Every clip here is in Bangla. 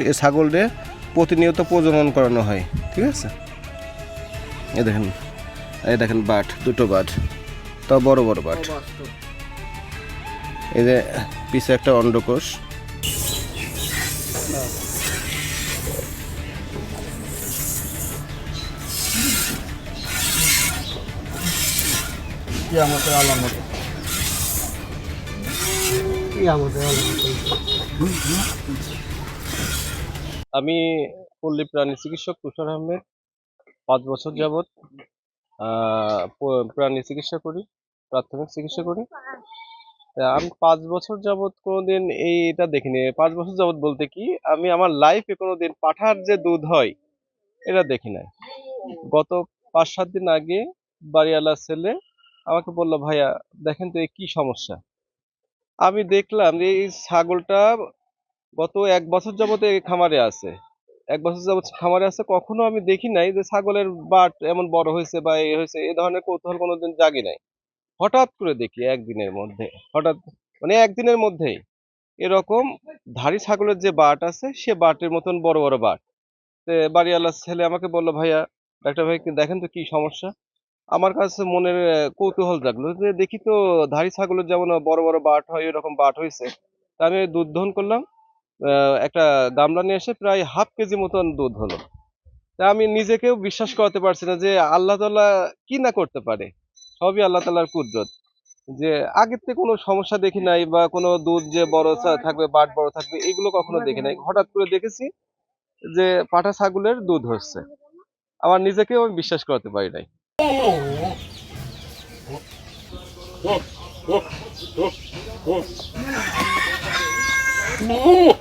এই ছাগলরে প্রতিনিয়ত প্রজনন করানো হয়, ঠিক আছে? এ দেখেন, এই দেখেন বাট, দুটো বাট তাও বড় বড় বাট। এই যে পিছে একটা অন্ডকোষ। কিয়ামতের আলামত? আলামত? আমি পল্লী প্রাণী চিকিৎসক তুষার আহমেদ। পাঁচ বছর যাবৎ প্রাণী চিকিৎসা করি প্রাথমিক চিকিৎসা করি। আমি পাঁচ বছর যাবৎ কোনোদিন এই এটা দেখিনি। পাঁচ বছর যাবৎ বলতে কি আমি আমার লাইফে কোনোদিন পাঠার যে দুধ হয় এটা দেখি নাই। গত পাঁচ সাত দিন আগে বাড়িওয়ালার ছেলে আমাকে বলল ভাইয়া দেখেন তো এই কি সমস্যা? আমি দেখলাম যে এই ছাগলটা গত এক বছর যাবত এই খামারে আছে। এক বছর যাবত খামারে আছে, কখনো আমি দেখি নাই যে ছাগলের বাট এমন বড় হয়েছে বা এই হয়েছে এই ধরনের কৌতূহল কোনোদিন জাগি নাই। হঠাৎ করে দেখি একদিনের মধ্যে, হঠাৎ মানে একদিনের মধ্যেই এরকম ধাড়ি ছাগলের যে বাট আছে, সে বাটের মতন বড় বড় বাট। বাড়িওয়ালার ছেলে আমাকে বলল, ভাইয়া, ডাক্তার ভাই দেখেন তো কি সমস্যা? আমার কাছে মনের কৌতূহল জাগলো যে দেখি তো ধাড়ি ছাগলের যেমন বড় বড় বাট হয়, এরকম বাট হয়েছে। তা আমি দুধ করলাম একটা গামলা নিয়ে এসে প্রায় হাফ কেজি মতন দুধ হলো। তা আমি নিজেকেও বিশ্বাস করতে পারছি না যে আল্লাহ তাআলা কি না করতে পারে। সবই আল্লাহ তাআলার কুদরত। যে আগের থেকে কোনো সমস্যা দেখি নাই বা কোনো দুধ যে বড় থাকবে বাট বড় থাকবে এগুলো কখনো দেখি নাই। হঠাৎ করে দেখেছি যে পাঠা ছাগলের দুধ হচ্ছে। আমার নিজেকেও আমি বিশ্বাস করতে পারি নাই।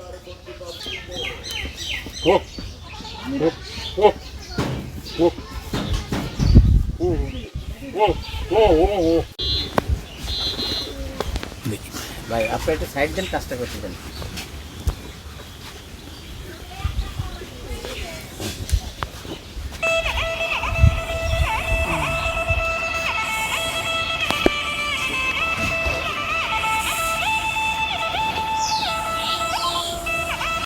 ভাই আপনি একটা সাইড দেন কাজটা করতে দেন।